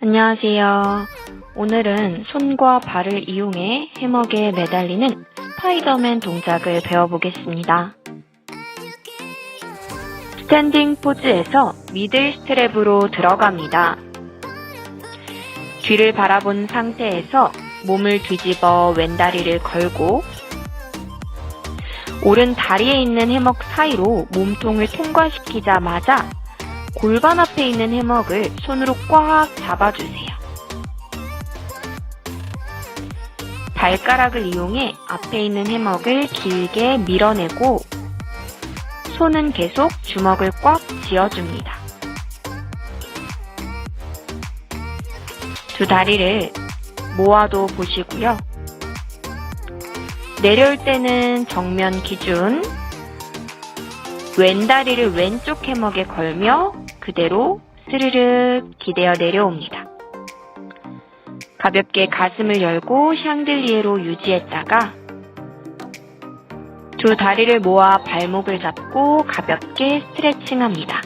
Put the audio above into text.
안녕하세요. 오늘은 손과 발을 이용해 해먹에 매달리는 스파이더맨 동작을 배워보겠습니다. 스탠딩 포즈에서 미들 스트랩으로 들어갑니다. 뒤를 바라본 상태에서 몸을 뒤집어 왼다리를 걸고 오른 다리에 있는 해먹 사이로 몸통을 통과시키자마자 골반 앞에 있는 해먹을 손으로 꽉 잡아주세요. 발가락을 이용해 앞에 있는 해먹을 길게 밀어내고 손은 계속 주먹을 꽉 쥐어줍니다. 두 다리를 모아도 보시고요. 내려올 때는 정면 기준 왼 다리를 왼쪽 해먹에 걸며 그대로 스르륵 기대어 내려옵니다. 가볍게 가슴을 열고 샹들리에로 유지했다가 두 다리를 모아 발목을 잡고 가볍게 스트레칭합니다.